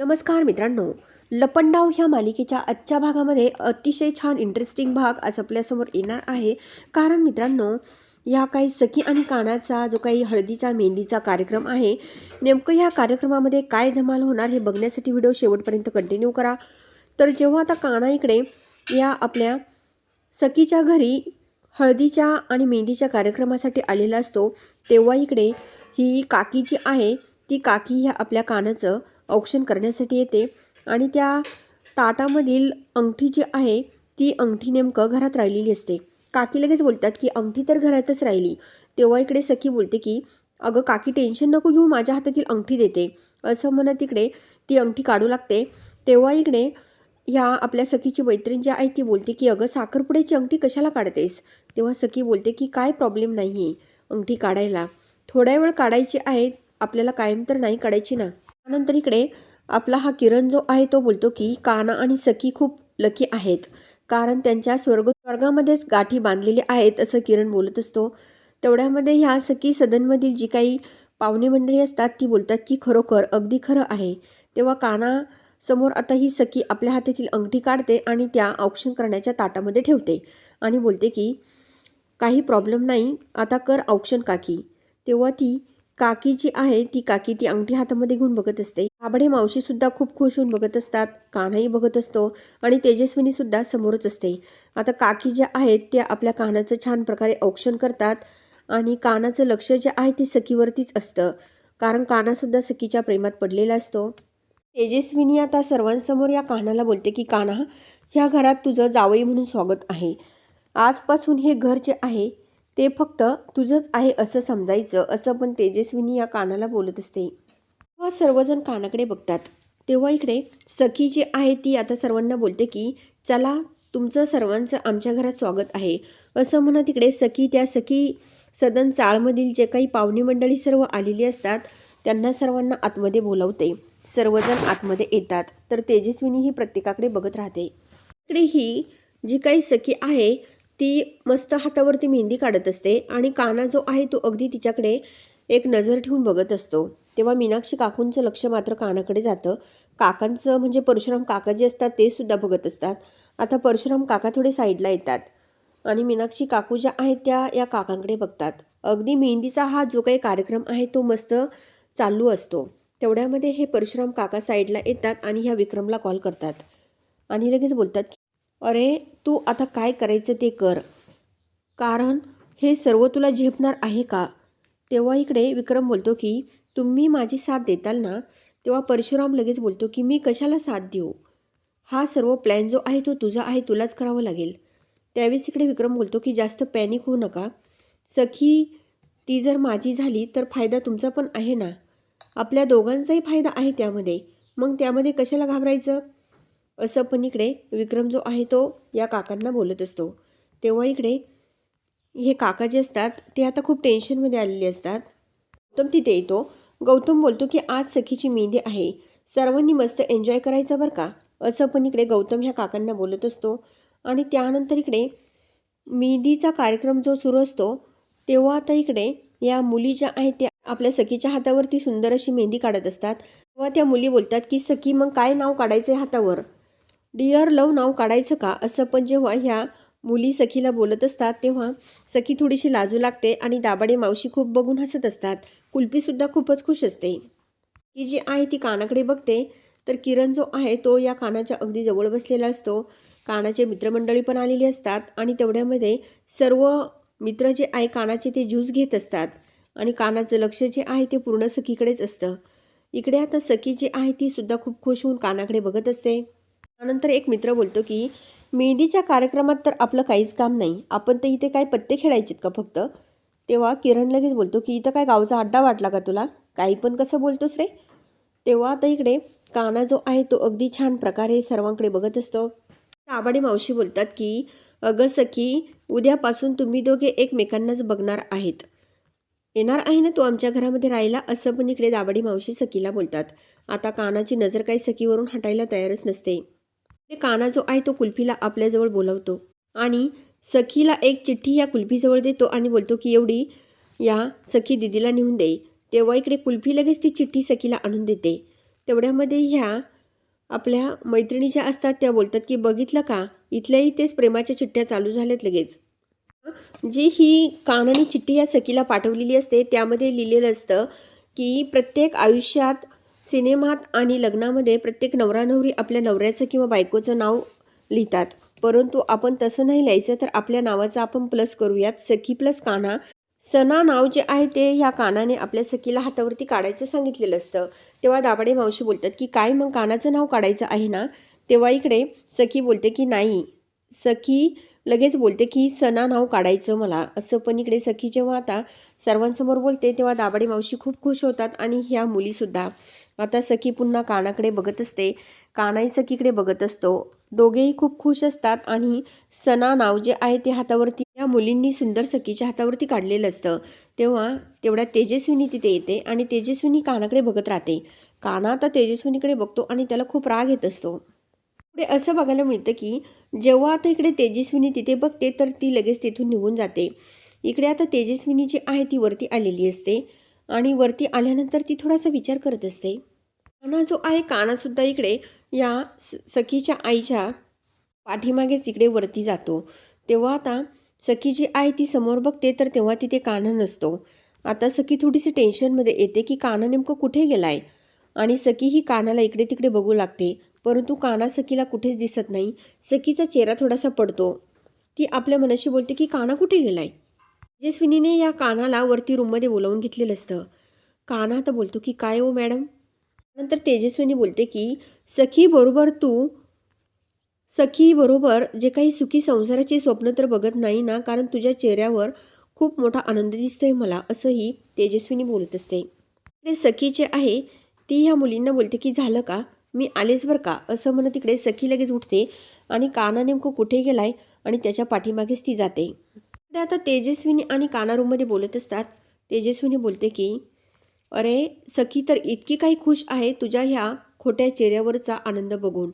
नमस्कार मित्रांनो लपंडाव ह्या मालिकेच्या आजच्या भागामध्ये अतिशय छान इंटरेस्टिंग भाग आज आपल्यासमोर येणार आहे. कारण मित्रांनो या काही सखी आणि कानाचा जो काही हळदीचा मेहंदीचा कार्यक्रम आहे नेमकं ह्या कार्यक्रमामध्ये काय धमाल होणार हे बघण्यासाठी व्हिडिओ शेवटपर्यंत कंटिन्यू करा. तर जेव्हा आता काना इकडे या आपल्या सखीच्या घरी हळदीच्या आणि मेहंदीच्या कार्यक्रमासाठी आलेला असतो तेव्हा इकडे ही काकी जी आहे ती काकी ह्या आपल्या कानाचं औक्षण करण्यासाठी येते. आणि त्या ताटामधील अंगठी जी आहे ती अंगठी नेमकं घरात राहिलेली असते. काकी लगेच बोलतात की अंगठी तर घरातच राहिली. तेव्हा इकडे सखी बोलते की अगं काकी टेन्शन नको घेऊ माझ्या हातातील अंगठी देते. असं म्हणत इकडे ती अंगठी काढू लागते. तेव्हा इकडे ह्या आपल्या सखीची मैत्रीण जी आहे ती बोलते की अगं साखरपुड्याची अंगठी कशाला काढतेस? तेव्हा सखी बोलते की काय प्रॉब्लेम नाही आहे अंगठी काढायला. थोड्या वेळ काढायची आहे आपल्याला कायम तर नाही काढायची ना. त्यानंतर इकडे आपला हा किरण जो आहे तो बोलतो की काना आणि सखी खूप लकी आहेत. कारण त्यांच्या स्वर्ग स्वर्गामध्येच गाठी बांधलेली आहेत असं किरण बोलत असतो. तेवढ्यामध्ये ह्या सखी सदनमधील जी काही पाहुणे मंडळी असतात ती बोलतात की खरोखर अगदी खरं आहे. तेव्हा काना समोर आता ही सखी आपल्या हातातील अंगठी काढते आणि त्या औक्षण करण्याच्या ताटामध्ये ठेवते आणि बोलते की काही प्रॉब्लेम नाही आता कर औक्षण काकी. तेव्हा ती काकी जी आहे ती काकी ती अंगठी हातामध्ये घेऊन बघत असते. आबडे मावशीसुद्धा खूप खुश होऊन बघत असतात कानाही बघत असतो आणि तेजस्विनीसुद्धा समोरच असते. आता काकी ज्या आहेत त्या आपल्या कानाचं छान प्रकारे औक्षण करतात आणि कानाचं लक्ष जे आहे ते सखीवरतीच असतं. कारण कानासुद्धा सखीच्या प्रेमात पडलेला असतो. तेजस्विनी आता सर्वांसमोर या कानाला बोलते की काना ह्या घरात तुझं जावई म्हणून स्वागत आहे. आजपासून हे घर जे आहे ते फक्त तुझंच आहे असं समजायचं असं पण तेजस्विनी या कानाला बोलत असते. तेव्हा सर्वजण कानाकडे बघतात. तेव्हा इकडे सखी जी आहे ती आता सर्वांना बोलते की चला तुमचं सर्वांचं आमच्या घरात स्वागत आहे. असं म्हणत इकडे सखी त्या सखी सदन चाळमधील जे काही पाहुणी मंडळी सर्व आलेली असतात त्यांना सर्वांना आतमध्ये बोलवते. सर्वजण आतमध्ये येतात. तर तेजस्विनी ही प्रत्येकाकडे बघत राहते. इकडे ही जी काही सखी आहे ती मस्त हातावरती मेहंदी काढत असते आणि काना जो आहे तो अगदी तिच्याकडे एक नजर ठेवून बघत असतो. तेव्हा मीनाक्षी काकूंचं लक्ष मात्र कानाकडे जातं. काकांचं म्हणजे परशुराम काका जे असतात ते सुद्धा बघत असतात. आता परशुराम काका थोडे साईडला येतात आणि मीनाक्षी काकू ज्या आहेत त्या या काकांकडे बघतात. अगदी मेहंदीचा हा जो काही कार्यक्रम आहे तो मस्त चालू असतो. तेवढ्यामध्ये हे परशुराम काका साईडला येतात आणि ह्या विक्रमला कॉल करतात. आणि लगेच बोलतात की अरे तू आता काय करायचं ते कर. कारण हे सर्व तुला झेपणार आहे का? तेव्हा इकडे विक्रम बोलतो की तुम्ही माझी साथ देताल ना? तेव्हा परशुराम लगेच बोलतो की मी कशाला साथ देऊ? हा सर्व प्लॅन जो आहे तो तुझा आहे तुलाच करावं लागेल. त्यावेळेस इकडे विक्रम बोलतो की जास्त पॅनिक होऊ नका. सखी ती जर माझी झाली तर फायदा तुमचा पण आहे ना? आपल्या दोघांचाही फायदा आहे त्यामध्ये. मग त्यामध्ये कशाला घाबरायचं? असं पण इकडे विक्रम जो आहे तो या काकांना बोलत असतो. तेव्हा इकडे हे काका जे असतात ते आता खूप टेन्शनमध्ये आलेले असतात. गौतम तिथे येतो. गौतम बोलतो की आज सखीची मेहंदी आहे. सर्वांनी मस्त एन्जॉय करायचं बरं का? असं पण इकडे गौतम ह्या काकांना बोलत असतो. आणि त्यानंतर इकडे मेहंदीचा कार्यक्रम जो सुरू असतो तेव्हा आता इकडे या मुली ज्या आहेत त्या आपल्या सखीच्या हातावरती सुंदर अशी मेहंदी काढत असतात. तेव्हा त्या मुली बोलतात की सखी मग काय नाव काढायचं हातावर? डिअर लव नाव काढायचं का? असं पण जेव्हा ह्या मुली सखीला बोलत असतात तेव्हा सखी थोडीशी लाजू लागते आणि दाबाडे मावशी खूप बघून हसत असतात. कुल्फीसुद्धा खूपच खुश असते. ती जी आहे ती कानाकडे बघते तर किरण जो आहे तो या कानाच्या अगदी जवळ बसलेला असतो. कानाचे मित्रमंडळी पण आलेली असतात आणि तेवढ्यामध्ये सर्व मित्र जे आहे कानाचे ते ज्यूस घेत असतात आणि कानाचं लक्ष जे आहे ते पूर्ण सखीकडेच असतं. इकडे आता सखी जी आहे ती सुद्धा खूप खुश होऊन कानाकडे बघत असते. त्यानंतर एक मित्र बोलतो की मेहंदीच्या कार्यक्रमात तर आपलं काहीच काम नाही. आपण तर इथे काय पत्ते खेळायचेत का फक्त? तेव्हा किरण लगेच बोलतो की इथं काय गावचा अड्डा वाटला का तुला? काही पण कसं बोलतोस रे? तेव्हा आता इकडे काना जो आहे तो अगदी छान प्रकारे सर्वांकडे बघत असतो. आबाडी मावशी बोलतात की अगं सखी उद्यापासून तुम्ही दोघे एकमेकांनाच बघणार आहेत. येणार आहे ना तू आमच्या घरामध्ये राहिला असं पण इकडे दाबाडी मावशी सखीला बोलतात. आता कानाची नजर काही सखीवरून हटायला तयारच नसते. ते काना जो आहे तो कुल्फीला आपल्याजवळ बोलवतो. आणि सखीला एक चिठ्ठी या कुल्फीजवळ देतो आणि बोलतो की एवढी या सखी दिदीला नेऊन दे. तेव्हा इकडे कुल्फी लगेच ती चिठ्ठी सखीला आणून देते. तेवढ्यामध्ये ह्या आपल्या मैत्रिणी ज्या असतात त्या बोलतात की बघितलं का? इथल्याही तेच प्रेमाच्या चिठ्ठ्या चालू झाल्यात लगेच. जी ही कानाने चिठ्ठी या सखीला पाठवलेली असते त्यामध्ये लिहिलेलं असतं की प्रत्येक आयुष्यात सिनेमात आणि लग्नामध्ये प्रत्येक नवरा नवरी आपल्या नवऱ्याचं किंवा बायकोचं नाव लिहितात. परंतु आपण तसं नाही लिहायचं तर आपल्या नावाचं आपण प्लस करूयात. सखी प्लस काना सना नाव जे आहे ते ह्या कानाने आपल्या सखीला हातावरती काढायचं सांगितलेलं असतं. तेव्हा दाभाडे मावशी बोलतात की काय मग कानाचं नाव काढायचं आहे ना? तेव्हा इकडे सखी बोलते की नाही. सखी लगेच बोलते की सना नाव काढायचं मला. असं पण इकडे सखी जेव्हा आता सर्वांसमोर बोलते तेव्हा दाभाडे मावशी खूप खुश होतात आणि ह्या मुलीसुद्धा. आता सखी पुन्हा कानाकडे बघत असते. कानाही सखीकडे बघत असतो. दोघेही खूप खुश असतात आणि सना नाव जे आहे ते हातावरती या मुलींनी सुंदर सखीच्या हातावरती काढलेलं असतं. तेव्हा तेवढ्या तेजस्विनी तिथे येते आणि तेजस्विनी कानाकडे बघत राहते. काना आता तेजस्विनीकडे बघतो आणि त्याला खूप राग येत असतो. ते असं बघायला मिळतं की जेव्हा आता इकडे तेजस्विनी तिथे बघते तर ती लगेच तिथून निघून जाते. इकडे आता तेजस्विनी जी आहे ती वरती आलेली असते आणि वरती आल्यानंतर ती थोडासा विचार करत असते. काना जो आहे कानासुद्धा इकडे या स सखीच्या आईच्या पाठीमागेच इकडे वरती जातो. तेव्हा आता सखी जी आहे ती समोर बघते तर तेव्हा तिथे काना नसतो. आता सखी थोडीशी टेन्शनमध्ये येते की काना नेमकं कुठे गेला आहे आणि सखी ही कानाला इकडे तिकडे बघू लागते. परंतु काना सखीला कुठेच दिसत नाही. सखीचा चेहरा थोडासा पडतो. ती आपल्या मनाशी बोलते की काना कुठे गेला आहे तेजस्विनीने या कानाला वरती रूममध्ये बोलावून घेतलेलं असतं. काना आता बोलतो की काय हो मॅडम? नंतर तेजस्विनी बोलते की सखी बरोबर तू सखी बरोबर जे काही सुखी संसाराचे स्वप्न तर बघत नाही ना कारण तुझ्या चेहऱ्यावर खूप मोठा आनंद दिसतोय मला असंही तेजस्विनी बोलत असते. ते सखी जे आहे ती ह्या मुलींना बोलते की झालं का? मी आलेच बरं का? असं म्हणत तिकडे सखी लगेच उठते आणि काना नेमकं कुठे गेलाय आणि त्याच्या पाठीमागेच ती जाते. आता तेजस्विनी आणि काना रूममध्ये बोलत असतात. तेजस्विनी बोलते की अरे सखी तर इतकी काही खुश आहे तुझ्या ह्या खोट्या चेहऱ्यावरचा आनंद बघून.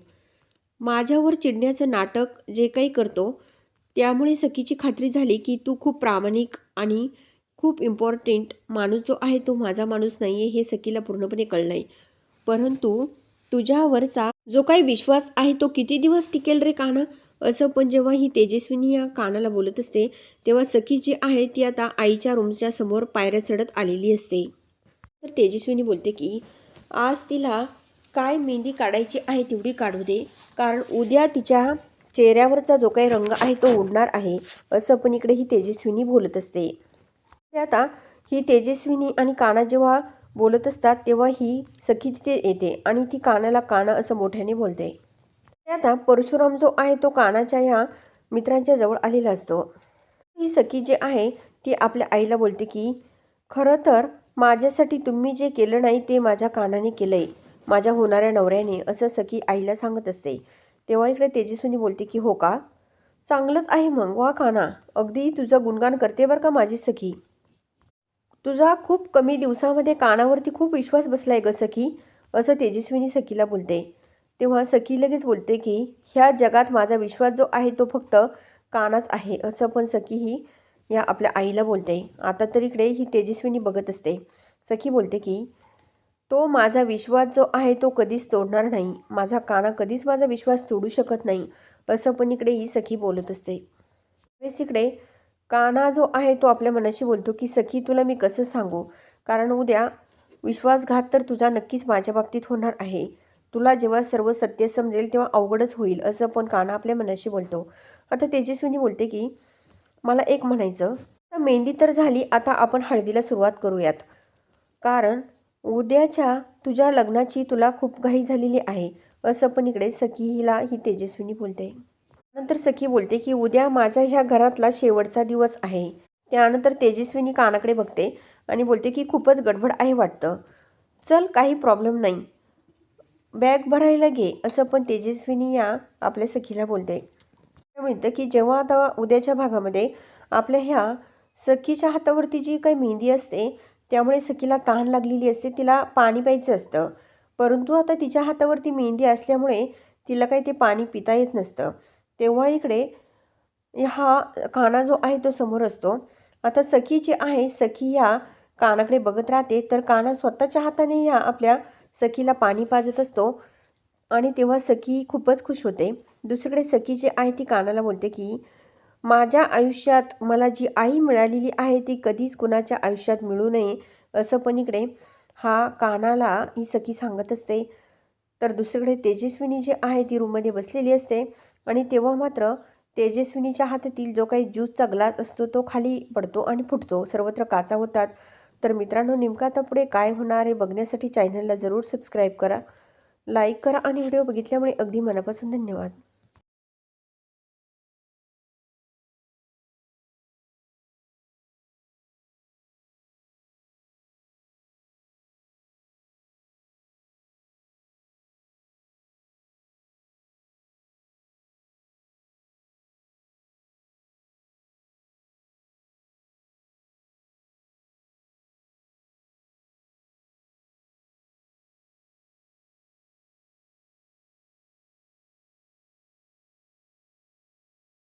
माझ्यावर चिडण्याचं नाटक जे काही करतो त्यामुळे सखीची खात्री झाली की तू खूप प्रामाणिक आणि खूप इम्पॉर्टंट माणूस जो आहे तो माझा माणूस नाही आहे हे सखीला पूर्णपणे कळलं आहे परंतु तुझ्यावरचा जो काही विश्वास आहे तो किती दिवस टिकेल रे काना? असं पण जेव्हा ही तेजस्विनी या कानाला बोलत असते तेव्हा सखी जी आहे ती आता आईच्या रूमच्या समोर पायऱ्या चढत आलेली असते. तर तेजस्विनी बोलते की आज तिला काय मेहंदी काढायची आहे तेवढी काढू दे. कारण उद्या तिच्या चेहऱ्यावरचा जो काही रंग आहे तो उडणार आहे. असं पण इकडे ही तेजस्विनी बोलत असते. ते आता ही तेजस्विनी आणि काना जेव्हा बोलत असतात तेव्हा ही सखी तिथे येते आणि ती कानाला काना असं मोठ्याने बोलते. आता परशुराम जो आहे तो कानाच्या ह्या मित्रांच्या जवळ आलेला असतो. ही सखी जे आहे ती आपल्या आईला बोलते की खरं तर माझ्यासाठी तुम्ही जे केलं नाही ते माझ्या कानाने केलं आहे माझ्या होणाऱ्या नवऱ्याने असं सखी आईला सांगत असते. तेव्हा इकडे तेजस्विनी बोलते की हो का? चांगलंच आहे मग वा काना. अगदी तुझं गुणगान करते बरं का माझी सखी? तुझा खूप कमी दिवसामध्ये कानावरती खूप विश्वास बसला आहे ग सखी असं तेजस्विनी सखीला बोलते. तेव्हा सखी लगेच बोलते की ह्या जगात माझा विश्वास जो आहे तो फक्त कानाच आहे असं पण सखी ही या आपल्या आईला बोलते. आता तर इकडे ही तेजस्विनी बघत असते. सखी बोलते की तो माझा विश्वास जो आहे तो कधीच तोडणार नाही. माझा काना कधीच माझा विश्वास तोडू शकत नाही असं पण इकडे ही सखी बोलत असते. वेळेस इकडे काना जो आहे तो आपल्या मनाशी बोलतो की सखी तुला मी कसं सांगू? कारण उद्या विश्वासघात तर तुझा नक्कीच माझ्या बाबतीत होणार आहे. तुला जेव्हा सर्व सत्य समजेल तेव्हा अवघडच होईल असं पण काना आपल्या मनाशी बोलतो. आता तेजस्विनी बोलते की मला एक म्हणायचं. तर मेहंदी तर झाली आता आपण हळदीला सुरुवात करूयात. कारण उद्याच्या तुझ्या लग्नाची तुला खूप घाई झालेली आहे असं पण इकडे सखी हिला ही तेजस्विनी बोलते. नंतर सखी बोलते की उद्या माझ्या ह्या घरातला शेवटचा दिवस आहे. त्यानंतर तेजस्विनी कानाकडे बघते आणि बोलते की खूपच गडबड आहे वाटतं. चल काही प्रॉब्लेम नाही. बॅग भरायला घे असं पण तेजस्विनी या आपल्या सखीला बोलते. मिळतं की जेव्हा आता उद्याच्या भागामध्ये आपल्या ह्या सखीच्या हातावरती जी काही मेहंदी असते त्यामुळे सखीला तहान लागलेली असते तिला पाणी प्यायचं असतं. परंतु आता तिच्या हातावरती मेहंदी असल्यामुळे तिला काही ते पाणी पिता येत नसतं. तेव्हा इकडे हा काना जो आहे तो समोर असतो. आता सखी जी आहे सखी या कानाकडे बघत राहते तर काना स्वतःच्या हाताने या आपल्या सखीला पाणी पाजत असतो. आणि तेव्हा सखी खूपच खुश होते. दुसरीकडे सखी जी आहे ती कानाला बोलते की माझ्या आयुष्यात मला जी आई मिळालेली आहे ती कधीच कुणाच्या आयुष्यात मिळू नये. असं पण इकडे हा कानाला ही सखी सांगत असते. तर दुसरीकडे तेजस्विनी जी आहे ती रूममध्ये बसलेली असते. आणि तेव्हा मात्र तेजस्विनीच्या हातातील जो काही ज्यूसचा ग्लास असतो तो खाली पडतो आणि फुटतो सर्वत्र काचा होतात. तर मित्रांनो नेमका आता पुढे काय होणार हे बघण्यासाठी चॅनलला जरूर सबस्क्राईब करा लाईक करा आणि व्हिडिओ बघितल्यामुळे अगदी मनापासून धन्यवाद.